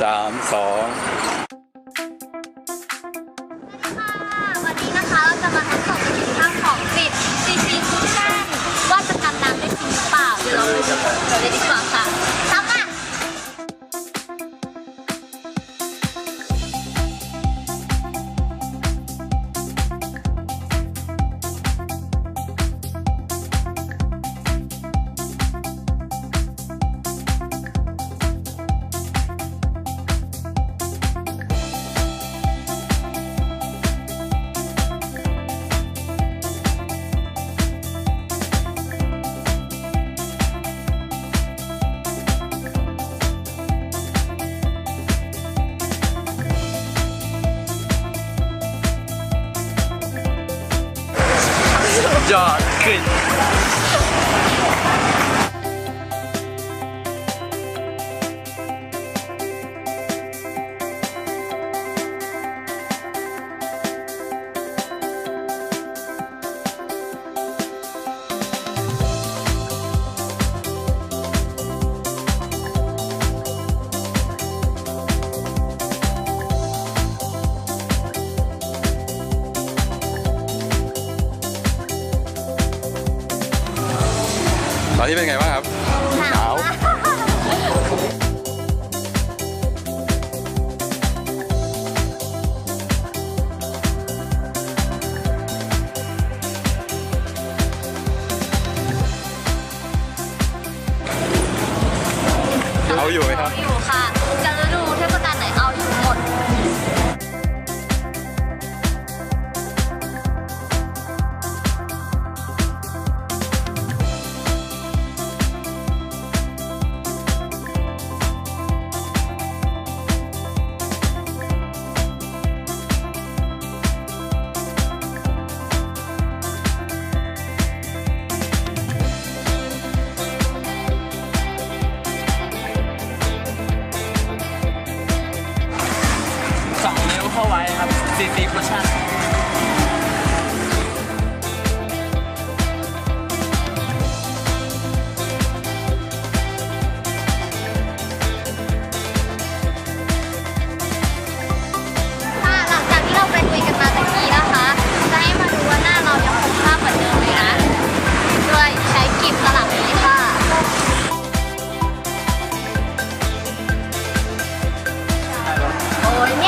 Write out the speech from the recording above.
สามสองค่ะวันนี้นะคะเราจะมา ยอดขึ้น ตอนนี้เป็นไงบ้างครับ หนาว เอาอยู่ไหมครับ อยู่ค่ะ ซีซีพุหลังจากที่เราไปคุยันมาตะกี้นะคะ จะให้มาดูว่าหน้าเรายัคงภาพเหมือนเดิมเลยนะดยใช้กลิบตลับนี้ค่ะ โอ้ยเนี่ย